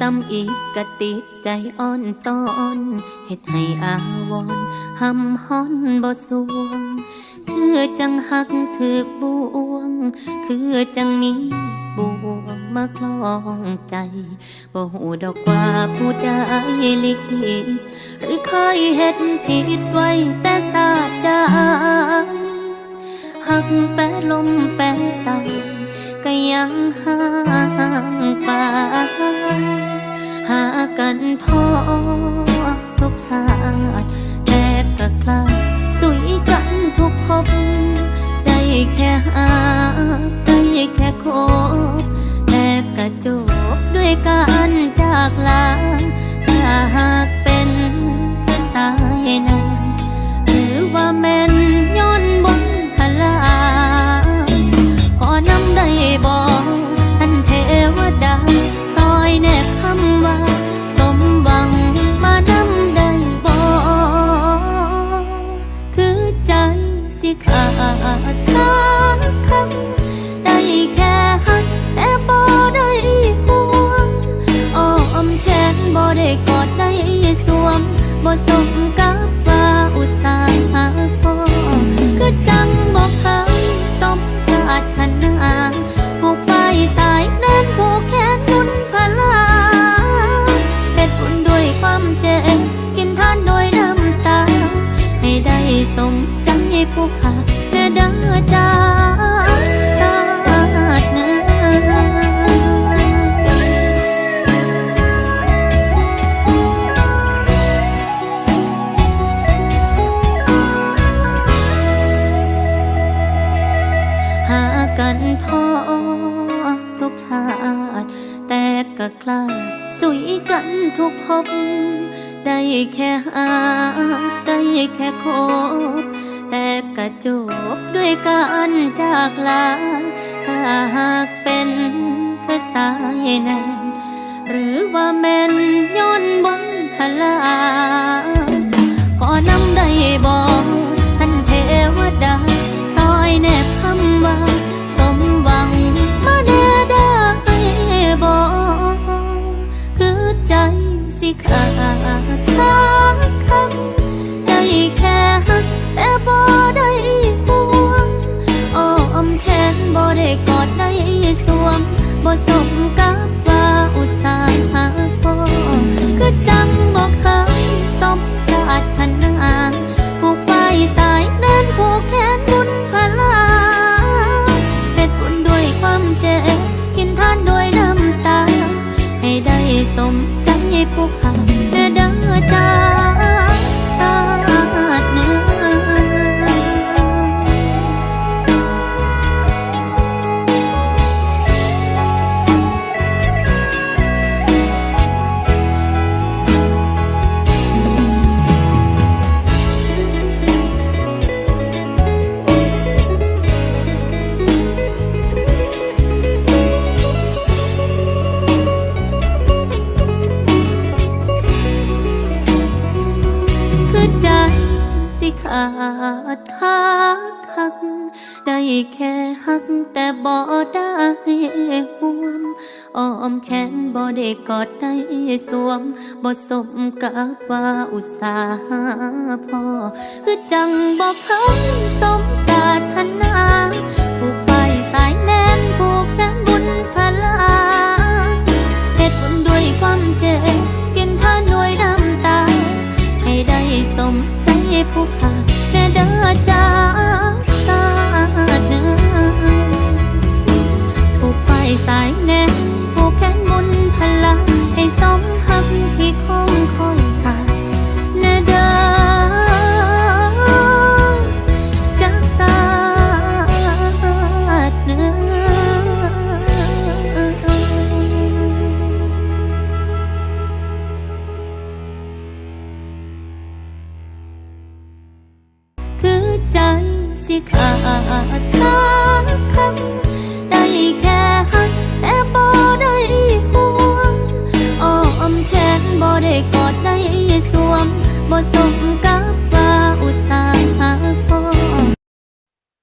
ตำอีกกะติดใจอ่อนตอนเฮ็ดให้อาวรณ์หำฮ้อนบ่สวง คือจังหักถึกบวง คือจังมีบวงมาคล้องใจบ่หูดอกว่าผู้ใดลิขิตหรือเคยเฮ็ดผิดไว้แต่ศาสตร์ใดหักแปะลมแปะไตก็ยังห่างไป กันพอทุกชาติแต่ก็กลาสุยกันทุกพบ ได้แค่หา ได้แค่คบแต่กระจบด้วยการจากลา บ่สมกับ ติ แต่ก็คลาดสุยกันทุกพบ ได้แค่หาได้แค่คบ แต่ก็จบด้วยการจากลา ถ้าหากเป็นแค่สายแนนหรือว่าแม่นย้อนบน บ่สม ขาดขาคัก ได้แค่หักแต่บ่ได้ห่วมอ้อมแขนบ่ได้กอดได้สวมบ่สมกับว่าอุตสาหาพอคือจังบ่เคยสมปรารถนา ใจผู้ คือใจสิขาดขาดคังได้แค่